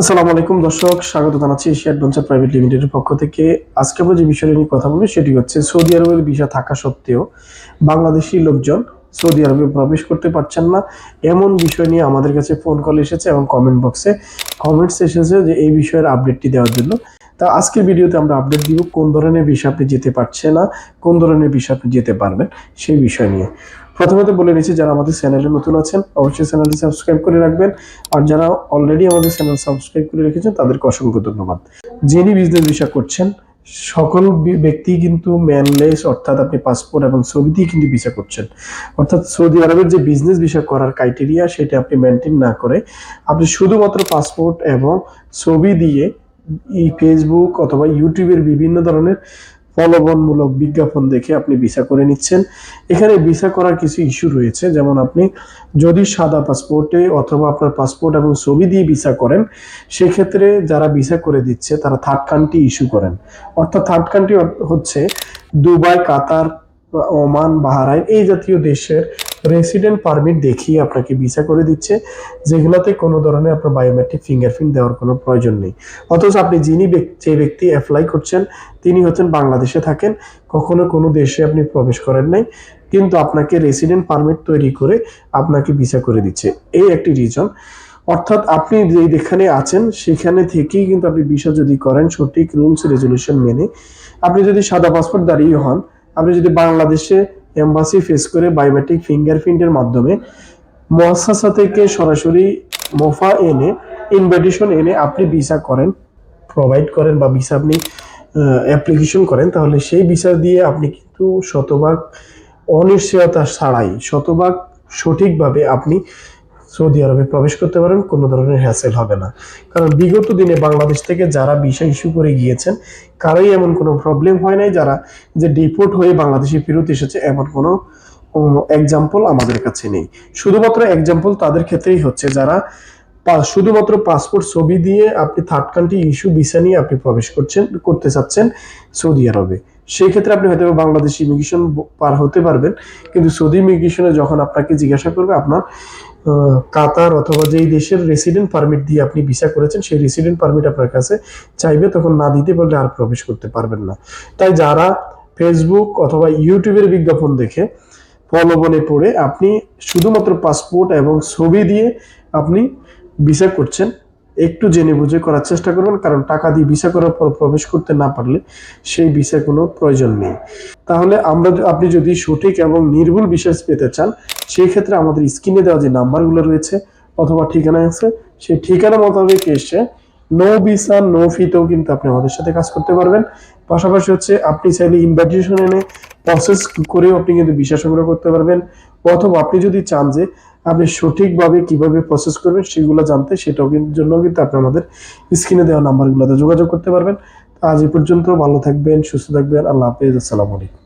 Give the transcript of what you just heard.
আসসালামু আলাইকুম, দর্শক। স্বাগত জানাচ্ছি এশিয়া অ্যাডভেঞ্চার প্রাইভেট লিমিটেডের পক্ষ থেকে। আজকে আমরা যে বিষয় নিয়ে কথা বলব, সেটি হচ্ছে সৌদি আরবের ভিসা থাকা সত্ত্বেও বাংলাদেশি লোকজন সৌদি আরবে প্রবেশ করতে পারছেন না। এমন বিষয় নিয়ে আমাদের কাছে ফোন কল এসেছে এবং কমেন্ট বক্সে কমেন্টস এসেছে যে এই বিষয়ের আপডেটটি দেওয়ার জন্য। তা আজকের ভিডিওতে আমরা আপডেট দিব কোন ধরনের ভিসা আপনি যেতে পারছে না, কোন ধরনের ভিসা আপনি যেতে পারবেন, সেই বিষয় নিয়ে। প্রথমত বলে নিচ্ছি যারা আমাদের চ্যানেলে নতুন আছেন, অবশ্যই চ্যানেলটি সাবস্ক্রাইব করে রাখবেন। আর যারা অলরেডি আমাদের চ্যানেল সাবস্ক্রাইব করে রেখেছেন, তাদেরকে অসংখ্য ধন্যবাদ। যিনি বিজনেস ভিসা করছেন, সকল ব্যক্তি কিন্তু ম্যানলেস অর্থাৎ আপনি পাসপোর্ট এবং ছবি দিয়ে কিন্তু ভিসা করছেন। অর্থাৎ সৌদি আরবের যে বিজনেস ভিসা করার ক্রাইটেরিয়া সেটা আপনি মেনটেন না করে আপনি শুধুমাত্র পাসপোর্ট এবং ছবি দিয়ে ই ফেসবুক অথবা ইউটিউবের বিভিন্ন ধরনের প্রলোভনমূলক বিজ্ঞাপন দেখে আপনি ভিসা করে নিচ্ছেন। এখানে ভিসা করার কিছু ইস্যু রয়েছে, যেমন আপনি যদি সাদা পাসপোর্টে অথবা আপনার পাসপোর্ট এবং ছবি দিয়ে ভিসা করেন, সেক্ষেত্রে যারা ভিসা করে দিচ্ছে, তারা থার্ড কান্ট্রি ইস্যু করেন। অর্থাৎ থার্ড কান্ট্রি হচ্ছে দুবাই, কাতার, ওমান, বাহারাইন, এই জাতীয় দেশের রেসিডেন্ট পারমিট দেখিয়ে আপনাকে ভিসা করে দিচ্ছে, যেগুলোতে কোনো ধরনের আপনার বায়োমেট্রিক ফিঙ্গারপ্রিন্ট দেওয়ার কোনো প্রয়োজন নেই। অথচ আপনি যিনি যে ব্যক্তি অ্যাপ্লাই করছেন, তিনি হচ্ছেন বাংলাদেশে থাকেন, কখনো কোনো দেশে আপনি প্রবেশ করেন নাই, কিন্তু আপনাকে রেসিডেন্ট পারমিট তৈরি করে আপনাকে ভিসা করে দিচ্ছে। এই একটি রিজন অর্থাৎ আপনি যেখানে আছেন, সেখানে থেকেই কিন্তু আপনি ভিসা যদি করেন, সঠিক রুলস রেজলিউশন মেনে, আপনি যদি সাদা পাসপোর্ট দাঁড়িয়ে হন, আপনি যদি বাংলাদেশে এম্বাসি ফেস করে বায়োমেট্রিক ফিঙ্গারপ্রিন্টের মাধ্যমে মহাসাসা থেকে সরাসরি মোফা এনে ইনভাইটেশন এনে আপনি ভিসা করেন প্রোভাইড করেন বা ভিসা আপনি অ্যাপ্লিকেশন করেন, তাহলে সেই ভিসা দিয়ে আপনি কিন্তু শতভাগ অনিশ্চয়তা ছাড়াই, শতভাগ সঠিকভাবে আপনি সৌদি আরবে প্রবেশ করতে পারেন, কোনো ধরনের হ্যাসেল হবে না। কারণ বিগত দিনে বাংলাদেশ থেকে যারা ভিসা ইস্যু করে গিয়েছেন, কারোই এমন কোনো প্রবলেম হয় নাই যারা যে ডিপোর্ট হয়ে বাংলাদেশে ফেরত এসেছে, এমন কোনো এক্সাম্পল আমাদের কাছে নেই। শুধুমাত্র এক্সাম্পল তাদের ক্ষেত্রেই হচ্ছে যারা শুধুমাত্র পাসপোর্ট ছবি দিয়ে আপনি থার্ড কান্ট্রি ইস্যু ভিসা নিয়ে আপনি প্রবেশ করছেন, করতে চাচ্ছেন সৌদি আরবে। সেই ক্ষেত্রে আপনি হয়তো বাংলাদেশ ইমিগ্রেশন পার হতে পারবেন। কিন্তু সৌদি ইমিগ্রেশনে যখন আপনাকে জিজ্ঞাসা করবে, আপনার কাতার অথবা যেই দেশের রেসিডেন্ট পারমিট দিয়ে আপনি ভিসা করেছেন, সেই রেসিডেন্ট পারমিট আপনার কাছে চাইবে, তখন না দিতে পারলে আর প্রবেশ করতে পারবেন না। তাই যারা ফেসবুক অথবা ইউটিউবের বিজ্ঞাপন দেখে, প্রলোভনে পড়ে, আপনি শুধুমাত্র পাসপোর্ট এবং ছবি দিয়ে আপনি ভিসা করছেন একটু জেনে বুঝে করার চেষ্টা করবেন, কারণ টাকা দিয়ে ভিসা করার পর প্রবেশ করতে না পারলে সেই ভিসা কোনো প্রয়োজন নেই। তাহলে আমরা আপনি যদি সঠিক এবং নির্ভুল বিশ্বাস পেতে চান, সেই ক্ষেত্রে আমাদের স্ক্রিনে দেওয়া যে নাম্বারগুলো রয়েছে অথবা ঠিকানা আছে, সেই ঠিকানা মোতাবেক এসে নো ভিসা নো ফিতেও কিন্তু আপনি আমাদের সাথে কাজ করতে পারবেন। পাশাপাশি হচ্ছে আপনি চাইলে ইনভাইটেশন এনে প্রসেস করেও আপনি কিন্তু ভিসা সংগ্রহ করতে পারবেন। অথবা আপনি যদি চান যে আপনি সঠিকভাবে কীভাবে প্রসেস করবেন সেগুলো জানতে সেটাও জন্য কিন্তু আপনি আমাদের স্ক্রিনে দেওয়া নাম্বারগুলোতে যোগাযোগ করতে পারবেন। আজ এ পর্যন্ত ভালো থাকবেন, সুস্থ থাকবেন, আল্লাহ হাফেজ, আসসালামু আলাইকুম।